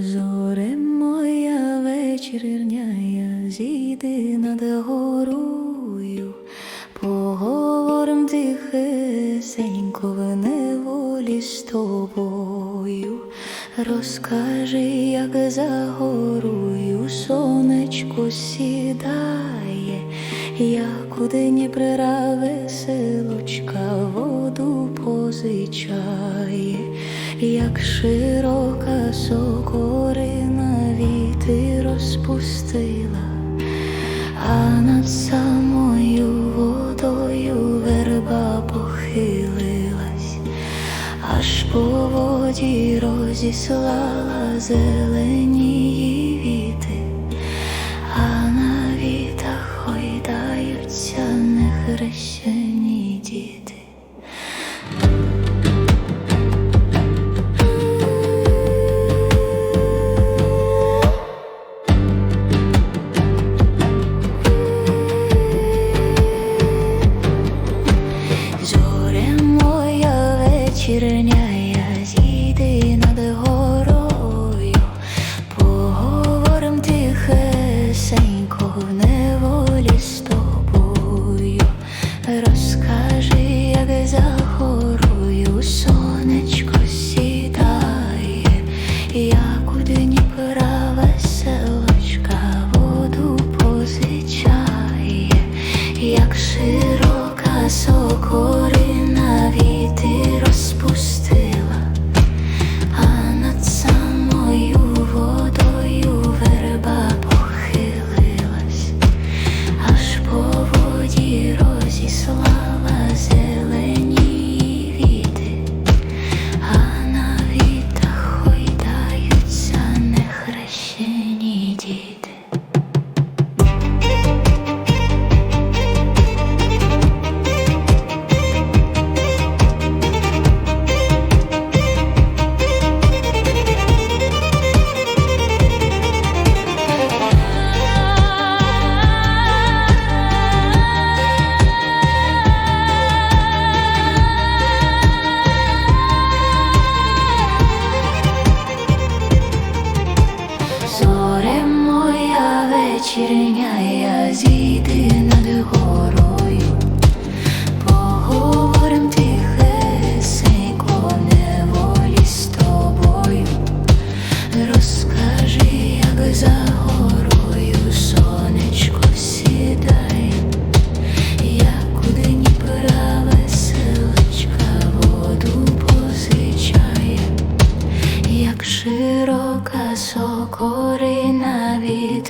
Зоре моя вечірняя, зійди над горою, поговорим тихесенько в неволі з тобою. Розкажи, як за горою сонечко сідає, як у Дніпра веселочка воду позичає, як широка сокорина віти розпустила, а над самою водою верба похилилась, аж по воді розіслала зелені вечірняя, зійди над горою, поговорим тихесенько в неволі з. Розкажи, як за сонечко сідає, як у Дніпра воду позичає, як широка сокорина моя я зійди над горою,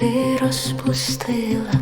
віти розпустила,